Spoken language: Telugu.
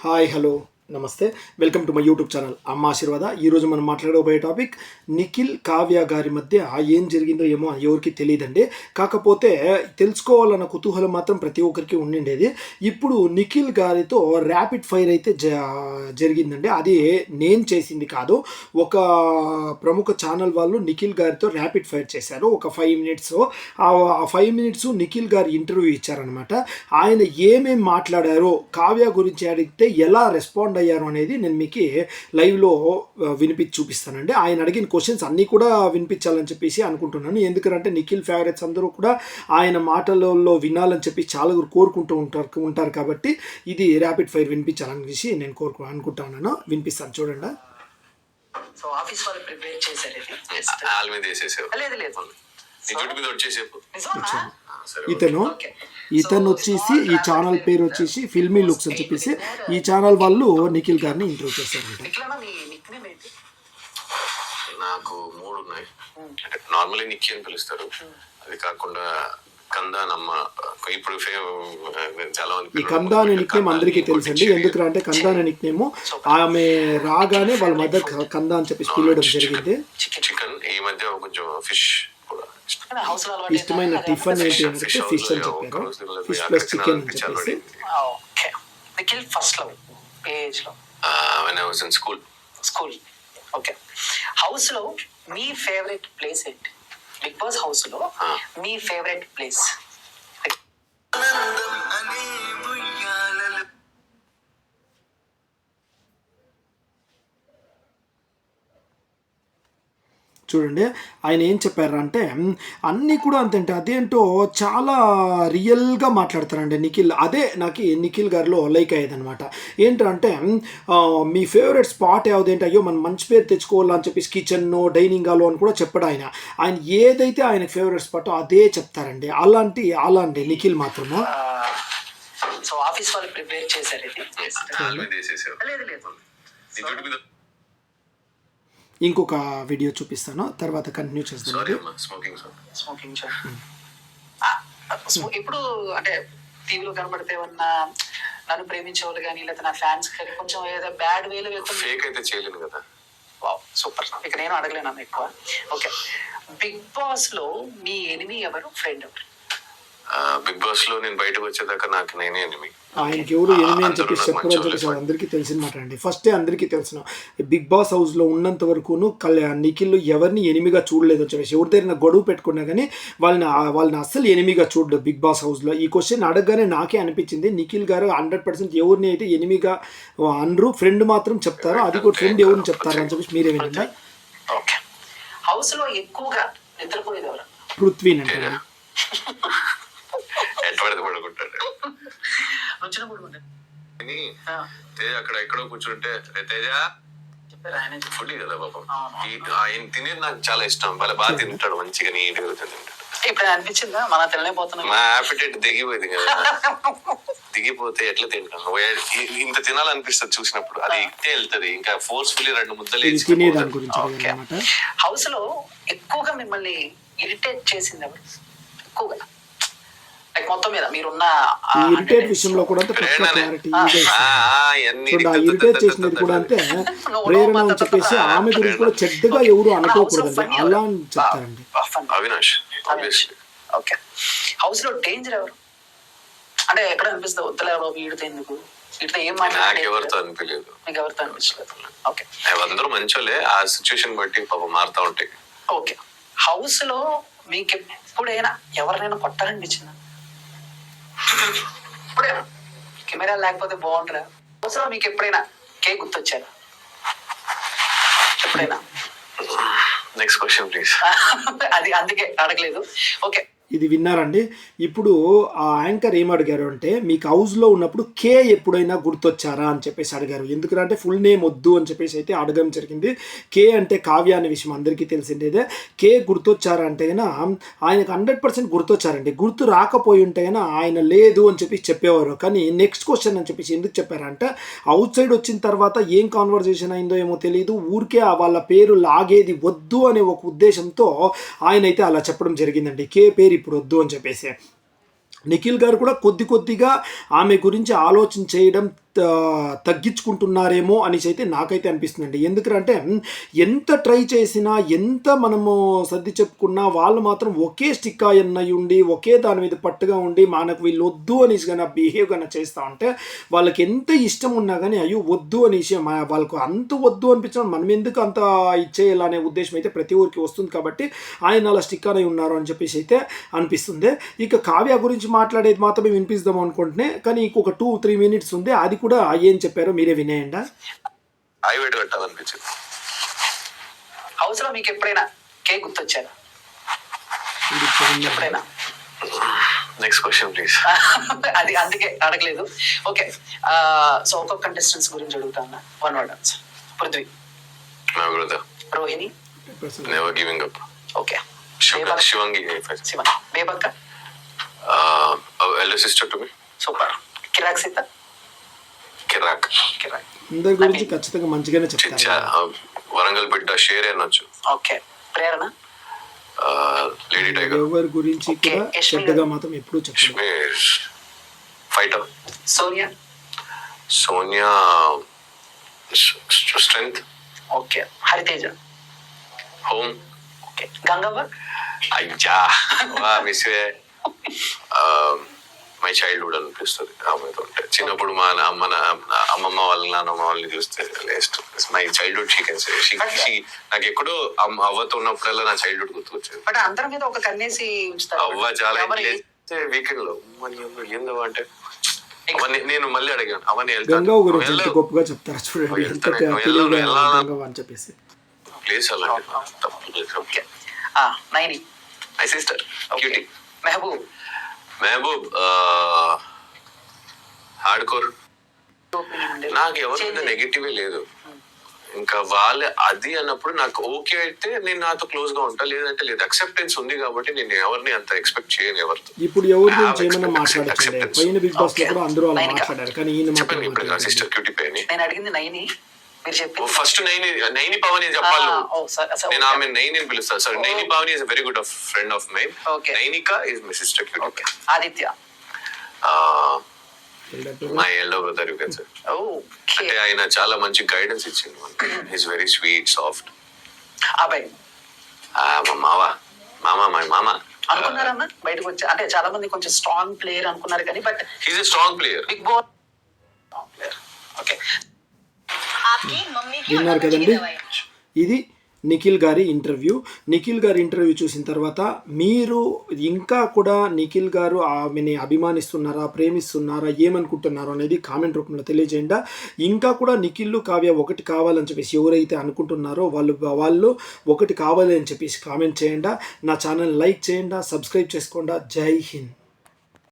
హాయ్ హలో నమస్తే. Welcome to my YouTube channel Amma Ashirvada. ఈరోజు మనం మాట్లాడబోయే టాపిక్ నిఖిల్ కావ్య గారి మధ్య ఏం జరిగిందో ఏమో ఎవరికి తెలియదండి. కాకపోతే తెలుసుకోవాలన్న కుతూహలం మాత్రం ప్రతి ఒక్కరికి ఉండిండేది. ఇప్పుడు నిఖిల్ గారితో ర్యాపిడ్ ఫైర్ అయితే జ జరిగిందండి. అది నేను చేసింది కాదు. ఒక ప్రముఖ ఛానల్ వాళ్ళు నిఖిల్ గారితో ర్యాపిడ్ ఫైర్ చేశారు. ఒక ఫైవ్ మినిట్స్ ఆ ఫైవ్ మినిట్స్ నిఖిల్ గారు ఇంటర్వ్యూ ఇచ్చారనమాట ఆయన ఏమేం మాట్లాడారో కావ్య గురించి అడిగితే ఎలా రెస్పాండ్ అయ్యారు అనేది నేను మీకు లైవ్లో వినిపించి చూపిస్తానండి. ఆయన అడిగిన క్వశ్చన్స్ అన్నీ కూడా వినిపించాలని చెప్పేసి అనుకుంటున్నాను. ఎందుకంటే నిఖిల్ ఫేవరెట్స్ అందరూ కూడా ఆయన మాటలలో వినాలని చెప్పి చాలా కోరుకుంటూ ఉంటారు ఉంటారు కాబట్టి ఇది ర్యాపిడ్ ఫైర్ వినిపించాలనేసి నేను కోరుకు అనుకుంటున్నాను. వినిపిస్తాను. చూడండి. సో ఆఫీస్ వాళ్ళు ప్రిపేర్ చేశారు లేదు లేదు. నీ జుట్టు మీద వచ్చేసేపు నిజమా? సరే ఇతను ఇతను వచ్చేసి ఈ ఛానల్ పేరు వచ్చేసి ఫిల్మీ లుక్స్ అని చెప్పేసి ఈ ఛానల్ వాళ్ళు నిఖిల్ గారిని ఇంటర్వ్యూ చేశారంట నిక్ నేమ్ ఏంటి? నాకు మూడు ఉన్నాయి. అంటే నార్మల్లీ నిక్కి అని పిలుస్తారు. అది కాకుండా కందానమ్మ ఇప్పుడు చాలా మంది ఈ పిల్లలు కందా అనే నిక్ నేమ్ అందరికీ తెలుసండి ఎందుకు అంటే కందా అనే నిక్ నేమ్ ఆమె రాగానే వాళ్ళ మదర్ కందా అని చెప్పేసి పిలవడం జరిగింది. చికెన్ చికెన్ ఈ మధ్య కొంచెం ఫిష్ ఇష్టమైన టిఫిన్ ఏంటి? అంటే ఫిష్ అని చెప్పారు. ఫిష్ ప్లస్ చికెన్ అని చెప్పేసి. ఓకే. నిఖిల్ ఫస్ట్ లవ్ ఏజ్లో ఆ, when I was in school, school okay హౌస్లో మీ ఫేవరెట్ ప్లేస్ ఏంటి? బిగ్ బాస్ హౌస్లో. మీ ఫేవరెట్ ప్లేస్ చూడండి. ఆయన ఏం చెప్పారంటే అన్నీ కూడా అంతంటే అదేంటో చాలా రియల్గా మాట్లాడతారండి నిఖిల్. అదే నాకు నిఖిల్ గారిలో లైక్ అయ్యేదనమాట ఏంటంటే మీ ఫేవరెట్ స్పాట్ ఏదేంటి అయ్యో మనం మంచి పేరు తెచ్చుకోవాలని అని చెప్పేసి కిచెన్ డైనింగ్ హాల్ అని కూడా చెప్పాడు ఆయన. ఆయన ఏదైతే ఆయన ఫేవరెట్ స్పాట్ అదే చెప్తారండి. అలాంటి అలాంటి నిఖిల్ మాత్రము. సో ఆఫీస్ వాళ్ళు ప్రిపేర్ చేశారు లేదు లేదు. ఇంకొక వీడియో చూపిస్తాను. తర్వాత కంటిన్యూ చేస్తాను sorry smoking sir smoking shop ఇప్పుడు అంటే టీవీలో కనబడితే ఉన్న నన్ను ప్రేమించే వాళ్ళు కానీ లేదా నా ఫ్యాన్స్ కానీ కొంచెం ఏదో బ్యాడ్ వేలో ఫేక్ అయితే చేయలేను కదా. సూపర్ ఇక నేను అడగలేను అన్న ఎక్కువ. ఓకే బిగ్ బాస్లో మీ ఎనిమి ఎవరు? ఫ్రెండ్ ఎవరు? బిగ్ బాస్లో నేను బయటకు వచ్చేదాకా నాకు నేనే ఎనిమి ఆయనకి ఎవరు ఎనిమి అని చెప్పి చెప్పడం మంచోళ్ళే. అందరికీ తెలిసిన మాట అండి. ఫస్టే అందరికీ తెలిసిన బిగ్ బాస్ హౌస్లో ఉన్నంత వరకును కళ్యా నిఖిల్ ఎవరిని ఎనిమిగా చూడలేదు అని చెప్పేసి. ఎవరి దగ్గర గొడవ పెట్టుకున్నా కానీ వాళ్ళని వాళ్ళని అస్సలు ఎనిమిగా చూడలేదు బిగ్ బాస్ హౌస్లో. ఈ క్వశ్చన్ అడగగానే నాకే అనిపించింది నిఖిల్ గారు హండ్రెడ్ పర్సెంట్ ఎవరిని అయితే ఎనిమిగా అనరు ఫ్రెండ్ మాత్రం చెప్తారో అది కూడా ఫ్రెండ్ ఎవరిని చెప్తారు అని చెప్పేసి మీరే వినండి. ఓకే హౌస్లో ఎక్కువగా నిద్రపోయేది ఎవరు? పడుకుంటాడు కూడా తేజ అక్కడ ఎక్కడో కూర్చుంటే "రే తేజ! ఫుడ్ కదా పాపం. ఆయన తినేది నాకు చాలా ఇష్టం. వాళ్ళ బాగా తింటాడు మంచిగా నీట్గా తింటాడు. ఇప్పుడు అనిపించిందా? మన తెలియపోతున్నాం మా యాపిటైట్ దిగిపోయింది కదా. దిగిపోతే ఎట్లా తింటాను ఇంత తినాలనిపిస్తుంది చూసినప్పుడు. అది ఇట్టే వెళ్తది. ఇంకా ఫోర్స్ఫుల్లీ రెండు ముద్దలు ఓకే హౌస్లో ఎక్కువగా మిమ్మల్ని ఇరిటేట్ చేసింది ఎవరు? ఎక్కువగా. మొత్తం మీద మీరున్న ఇరిటేట్ 100 విషయంలో కూడా అంతే పక్క ప్రేరణనే. క్లారిటీ ఆ, చూడండి ఇరిటేట్ చేసినది కూడా అంటే ప్రేరణ అని చెప్పేసి ఆమె గురించి కూడా చెడ్డగా ఎవరు అనుకోకూడదండి అలా అని చెప్తారండి. అవినాష్ ఓకే. హౌస్లో డేంజర్ ఎవరు? అంటే ఎక్కడ అనిపిస్తుంది? వద్దలే వీడితో ఎందుకు ఏం అనిపించలేదు. మీకు ఎవరితో అనిపించలేదు? ఓకే. అందరూ మంచోలే ఆ సిచ్యువేషన్ బట్టి పాపం మారుతా ఉంటాయి. ఓకే. హౌస్లో మీకు ఎప్పుడైనా ఎవరినైనా కొట్టాలనిపించిందా ఎప్పుడైనా కెమెరా లేకపోతే బాగుంటుందా హౌస్లో మీకు ఎప్పుడైనా కేక్ గుర్తొచ్చారా? ఎప్పుడైనా? నెక్స్ట్ క్వశ్చన్ ప్లీజ్ అది అందుకే అడగలేదు. ఓకే. ఇది విన్నారండి. ఇప్పుడు ఆ యాంకర్ ఏం అడిగారు అంటే మీకు హౌస్లో ఉన్నప్పుడు కే ఎప్పుడైనా గుర్తొచ్చారా? అని చెప్పేసి అడిగారు. ఎందుకంటే ఫుల్ నేమ్ వద్దు అని చెప్పేసి అయితే అడగడం జరిగింది. కే అంటే కావ్య అనే విషయం అందరికీ తెలిసిందేదే. కే గుర్తొచ్చారా అంటే అయినా ఆయనకు హండ్రెడ్ పర్సెంట్ గుర్తొచ్చారండి. గుర్తు రాకపోయి ఉంటే అయినా ఆయన లేదు అని చెప్పి చెప్పేవారు. కానీ నెక్స్ట్ క్వశ్చన్ అని చెప్పేసి ఎందుకు చెప్పారంటే అవుట్ సైడ్ వచ్చిన తర్వాత ఏం కాన్వర్జేషన్ అయిందో ఏమో తెలియదు ఊరికే ఆ వాళ్ళ పేరు లాగేది వద్దు అనే ఒక ఉద్దేశంతో ఆయన అయితే అలా చెప్పడం జరిగిందండి. కే పేరు ఇప్పుడు వద్దు అని చెప్పేసి. నిఖిల్ గారు కూడా కొద్ది కొద్దిగా ఆమె గురించి ఆలోచన చేయడం తగ్గించుకుంటున్నారేమో అనేసి అయితే నాకైతే అనిపిస్తుందండి. ఎందుకంటే ఎంత ట్రై చేసినా ఎంత మనము సర్ది చెప్పుకున్నా వాళ్ళు మాత్రం ఒకే స్టిక్ అన్నయ్యి ఉండి ఒకే దాని మీద పట్టుగా ఉండి మనకు వీళ్ళు వద్దు అనేసి కానీ బిహేవ్ కానీ చేస్తూ ఉంటే వాళ్ళకి ఎంత ఇష్టం ఉన్నా కానీ అయ్యో వద్దు అనేసి మా- వాళ్ళకు అంత వద్దు అనిపించడం మనం ఎందుకు అంత ఇచ్చేయాలనే ఉద్దేశం అయితే ప్రతి ఊరికి వస్తుంది కాబట్టి ఆయన అలా స్టిక్ ఉన్నారు అని చెప్పేసి అయితే అనిపిస్తుంది. ఇక కావ్య గురించి మాట్లాడేది మాత్రమే వినిపిస్తాం అనుకుంటున్నాయి కానీ ఇంకొక టూ త్రీ మినిట్స్ ఉంది. అది కూడా ఏం చెప్పారో మీరే వినేయండి. ఐవేట్ కట్టాలనిపించింది హౌస్లో మీకు ఎప్పుడైనా కేక్ గుర్తొచ్చారా? ఎప్పుడైనా? నెక్స్ట్ క్వశ్చన్ ప్లీజ్ అది అందుకే అడగలేదు. ఓకే. సో ఒక్కొక్క కంటెస్టెంట్స్ గురించి అడుగుతాను. One word answer Prithvi. Rohini. Never giving up okay. Shivangi. Shiva Bebakka. Elder sister to me super Kirrak Seetha. Kirrak కిరాక్ అందరి గురించి ఖచ్చితంగా మంచిగానే చెప్తారు వరంగల్ బిడ్డ షేర్ అనొచ్చు. ఓకే ప్రేరణ? లేడీ టైగర్ ఎవరి గురించి కూడా చెడ్డగా. మాత్రం ఎప్పుడూ చెప్పలేదు. Fighter Sonia? Sonia strength okay Hariteja? Home okay Gangavva? అయ్యా వా మిస్ మై చైల్డ్హుడ్ అనిపిస్తుంది. ఆమెతో ఉంటే. చిన్నప్పుడు మా నా- అమ్మ నా- అమ్మమ్మ వాళ్ళ నాన్నమ్మ వాళ్ళని చూస్తే least my childhood she can say నాకు ఎక్కడో అమ్మ- అవ్వతో ఉన్నప్పుడల్లా నా చైల్డ్హుడ్ గుర్తుకొచ్చేది. బట్ అందరి మీద ఒక కన్నేసి అవ్వ చాలా వీకెండ్లో ఏందో అంటే నేను మళ్ళీ అడిగాను. అవన్నీ వెళ్తాను. గొప్పగా చెప్తారు చూడండి. అని చెప్పేసి. ప్లేస్ అలాంటి తప్పు ఓకే ఆ, Naini my sister Mehboob Mahboob hardcore నాకు ఎవరి మీద నెగిటివ్ లేదు ఇంకా వాళ్ళ అది అన్నప్పుడు నాకు ఓకే అయితే నేను నాతో క్లోజ్గా ఉంటా లేదంటే లేదు అక్సెప్టెన్స్ ఉంది కాబట్టి నేను ఎవరిని అంత ఎక్స్పెక్ట్ చేయను ఎవరితో ఇప్పుడు ఎవరి గురించి ఏమైనా acceptance, మాట్లాడచ్చండి acceptance. పైన బిగ్ బాస్లో Okay. కూడా అందరూ అలా Nainika. మాట్లాడారు కానీ ఈయన చెప్పండి మాత్రం ఇప్పుడు మాట్లాడలేదు. సిస్టర్ క్యూటీ పేని నేను అడిగింది నైని మీరు చెప్పి ఫస్ట్ నైని నైని పవన్ చెప్పాలి. నేను ఆమె నైని పిలుస్తాను sir Naini Pawan is very good friend of my Nainika is my sister Aditya. మా ఎల్లో బ్రదర్? యూ కెన్ అంటే ఆయన చాలా మంచి గైడెన్స్ ఇచ్చింది ఈస్ వెరీ స్వీట్ సాఫ్ట్ అబ్బాయి. మా మామ మా మామ. అనుకున్నారా బయటకు వచ్చి అంటే చాలా మంది కొంచెం స్ట్రాంగ్ ప్లేయర్ అనుకున్నారు కానీ but he's a strong player big ball okay. Hmm. విన్నారు కదండి? ఇది నిఖిల్ గారి ఇంటర్వ్యూ. నిఖిల్ గారి ఇంటర్వ్యూ చూసిన తర్వాత మీరు ఇంకా కూడా నిఖిల్ గారు ఆమెని అభిమానిస్తున్నారా ప్రేమిస్తున్నారా ఏమనుకుంటున్నారో అనేది కామెంట్ రూపంలో తెలియజేయండి. ఇంకా కూడా నిఖిల్ కావ్య ఒకటి కావాలని చెప్పేసి ఎవరైతే అనుకుంటున్నారో వాళ్ళు వాళ్ళు ఒకటి కావాలి అని చెప్పేసి కామెంట్ చేయండి. నా ఛానల్ లైక్ చేయండి సబ్స్క్రైబ్ చేసుకోండి. జై హింద్.